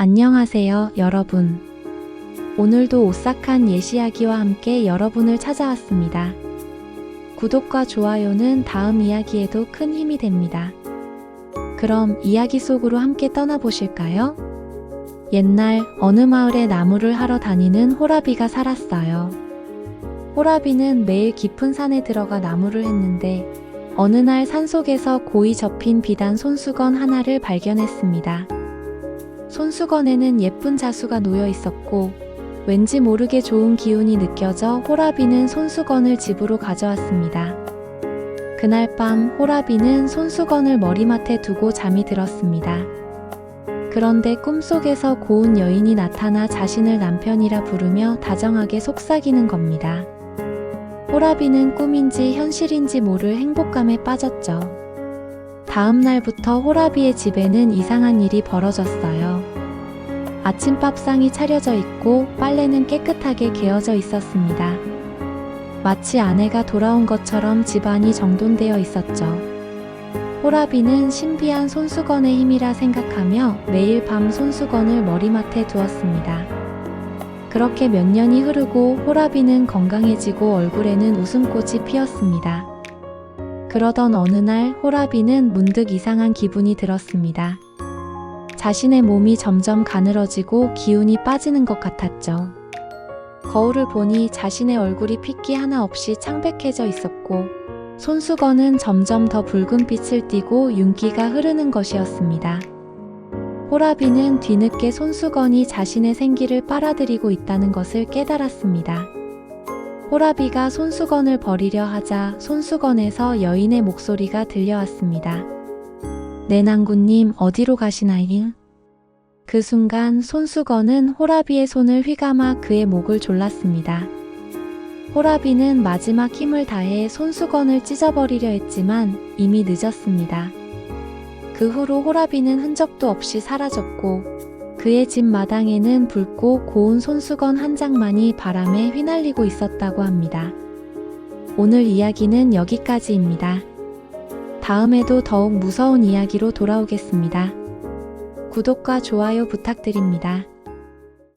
안녕하세요, 여러분. 오늘도 오싹한 예시야기와 함께 여러분을 찾아왔습니다. 구독과 좋아요는 다음 이야기에도 큰 힘이 됩니다. 그럼 이야기 속으로 함께 떠나보실까요? 옛날 어느 마을에 나무를 하러 다니는 호라비가 살았어요. 호라비는 매일 깊은 산에 들어가 나무를 했는데 어느 날 산속에서 고이 접힌 비단 손수건 하나를 발견했습니다. 손수건에는 예쁜 자수가 놓여 있었고 왠지 모르게 좋은 기운이 느껴져 호라비는 손수건을 집으로 가져왔습니다. 그날 밤 호라비는 손수건을 머리맡에 두고 잠이 들었습니다. 그런데 꿈속에서 고운 여인이 나타나 자신을 남편이라 부르며 다정하게 속삭이는 겁니다. 호라비는 꿈인지 현실인지 모를 행복감에 빠졌죠. 다음 날부터 호라비의 집에는 이상한 일이 벌어졌어요. 아침밥상이 차려져 있고 빨래는 깨끗하게 개어져 있었습니다. 마치 아내가 돌아온 것처럼 집안이 정돈되어 있었죠. 호라비는 신비한 손수건의 힘이라 생각하며 매일 밤 손수건을 머리맡에 두었습니다. 그렇게 몇 년이 흐르고 호라비는 건강해지고 얼굴에는 웃음꽃이 피었습니다. 그러던 어느 날 호라비는 문득 이상한 기분이 들었습니다. 자신의 몸이 점점 가늘어지고 기운이 빠지는 것 같았죠. 거울을 보니 자신의 얼굴이 핏기 하나 없이 창백해져 있었고, 손수건은 점점 더 붉은 빛을 띠고 윤기가 흐르는 것이었습니다. 호라비는 뒤늦게 손수건이 자신의 생기를 빨아들이고 있다는 것을 깨달았습니다. 호라비가 손수건을 버리려 하자 손수건에서 여인의 목소리가 들려왔습니다. 내 낭구님 어디로 가시나요? 그 순간 손수건은 호라비의 손을 휘감아 그의 목을 졸랐습니다. 호라비는 마지막 힘을 다해 손수건을 찢어버리려 했지만 이미 늦었습니다. 그 후로 호라비는 흔적도 없이 사라졌고 그의 집 마당에는 붉고 고운 손수건 한 장만이 바람에 휘날리고 있었다고 합니다. 오늘 이야기는 여기까지입니다. 다음에도 더욱 무서운 이야기로 돌아오겠습니다. 구독과 좋아요 부탁드립니다.